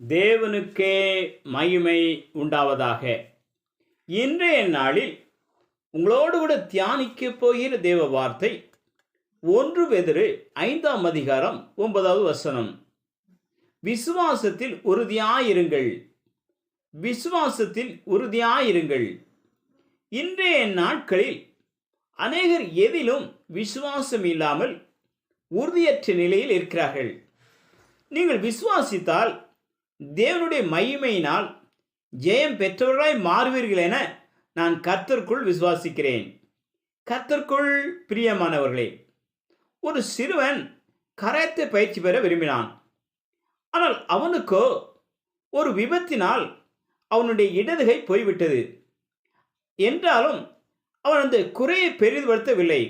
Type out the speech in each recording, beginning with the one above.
தேவனுக்கே மகிமை உண்டாவதாக. இன்றைய நாளில் உங்களோடு கூட தியானிக்க போகிற தேவ வார்த்தை ஒன்று வெதிரு ஐந்தாம் அதிகாரம் ஒன்பதாவது வசனம். விசுவாசத்தில் உறுதியாயிருங்கள். விசுவாசத்தில் உறுதியாயிருங்கள். இன்றைய நாட்களில் அநேகர் எதிலும் விசுவாசம் இல்லாமல் உறுதியற்ற நிலையில் இருக்கிறார்கள். நீங்கள் விசுவாசித்தால் தேவனுடைய மகிமையினால் ஜெயம் பெற்றவர்களாய் மாறுவீர்கள் என நான் கர்த்தருக்குள் விசுவாசிக்கிறேன். கர்த்தருக்குள் பிரியமானவர்களே ஒரு சிறுவன் கராத்தே பயிற்சி பெற விரும்பினான். ஆனால் அவனுக்கோ ஒரு விபத்தினால் அவனுடைய இடதுகை போய்விட்டது. என்றாலும் அவன் அந்த குறையை பெரிதுபடுத்தவில்லை.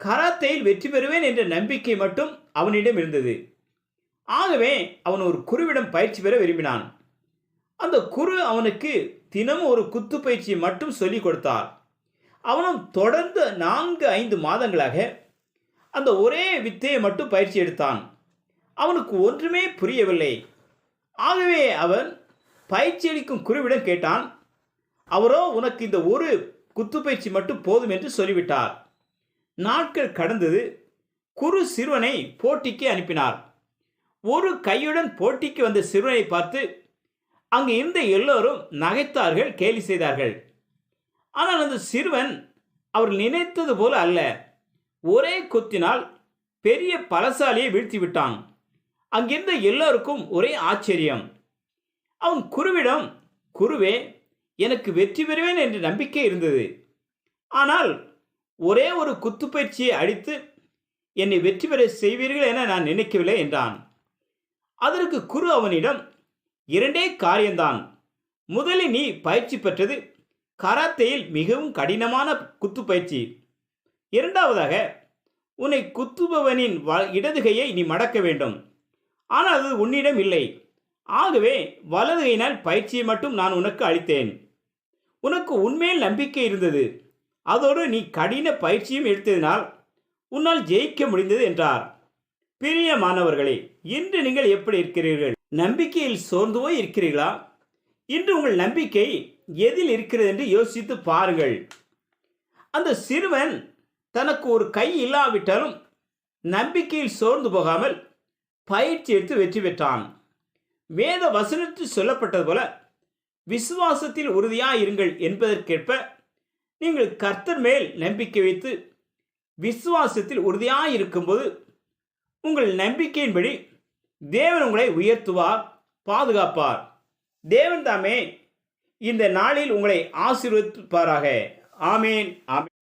கராத்தையில் வெற்றி பெறுவேன் என்ற நம்பிக்கை மட்டும் அவனிடம் இருந்தது. ஆகவே அவன் ஒரு குருவிடம் பயிற்சி பெற விரும்பினான். அந்த குரு அவனுக்கு தினமும் ஒரு குத்து பயிற்சியை மட்டும் சொல்லிக் கொடுத்தார். அவனும் தொடர்ந்து நான்கு ஐந்து மாதங்களாக அந்த ஒரே வித்தையை மட்டும் பயிற்சி எடுத்தான். அவனுக்கு ஒன்றுமே புரியவில்லை. ஆகவே அவன் பயிற்சி அளிக்கும் குருவிடம் கேட்டான் அவரோ உனக்கு இந்த ஒரு குத்து பயிற்சி மட்டும் போதும் என்று சொல்லிவிட்டார். நாட்கள் கடந்தது. குரு சிறுவனை போட்டிக்கு அனுப்பினார். ஒரு கையுடன் போட்டிக்கு வந்த சிறுவனை பார்த்து அங்கு இருந்த எல்லோரும் நகைத்தார்கள் கேலி செய்தார்கள். ஆனால் அந்த சிறுவன் அவர் நினைத்தது போல அல்ல. ஒரே குத்தினால் பெரிய பலசாலியை வீழ்த்தி விட்டான். அங்கிருந்த எல்லோருக்கும் ஒரே ஆச்சரியம். அவன் குருவிடம் குருவே எனக்கு வெற்றி பெறுவேன் என்ற நம்பிக்கை இருந்தது. ஆனால் ஒரே ஒரு குத்துப்பயிற்சியை அடித்து என்னை வெற்றி பெற செய்வீர்கள் என நான் நினைக்கவில்லை என்றான். அதற்கு குரு அவனிடம் இரண்டே காரியம்தான் முதலில் நீ பயிற்சி பெற்றது கராத்தேயில் மிகவும் கடினமான குத்து பயிற்சி. இரண்டாவதாக உன்னை குத்துபவனின் வ இடதுகையை நீ மடக்க வேண்டும். ஆனால் அது உன்னிடம் இல்லை. ஆகவே வலதுகையினால் பயிற்சியை மட்டும் நான் உனக்கு அளித்தேன். உனக்கு உண்மையில் நம்பிக்கை இருந்தது. அதோடு நீ கடின பயிற்சியும் எடுத்ததினால் உன்னால் ஜெயிக்க முடிந்தது என்றார். பிரியமானவர்களே இன்று நீங்கள் எப்படி இருக்கிறீர்கள்? நம்பிக்கையில் சோர்ந்து போய் இருக்கிறீர்களா? இன்று உங்கள் நம்பிக்கை எதில் இருக்கிறது என்று யோசித்து பாருங்கள். அந்த சிறுவன் தனக்கு ஒரு கை இல்லாவிட்டாலும் நம்பிக்கையில் சோர்ந்து போகாமல் பயிற்சி எடுத்து வெற்றி பெற்றான். வேத வசனத்தில் சொல்லப்பட்டது போல விசுவாசத்தில் உறுதியாக இருங்கள் என்பதற்கேற்ப நீங்கள் கர்த்தர் மேல் நம்பிக்கை வைத்து விசுவாசத்தில் உறுதியாக இருக்கும்போது உங்கள் நம்பிக்கையின்படி தேவன் உங்களை உயர்த்துவார் பாதுகாப்பார். தேவன் தாமே இந்த நாளில் உங்களை ஆசீர்வதிப்பாராக. ஆமேன் ஆமேன்.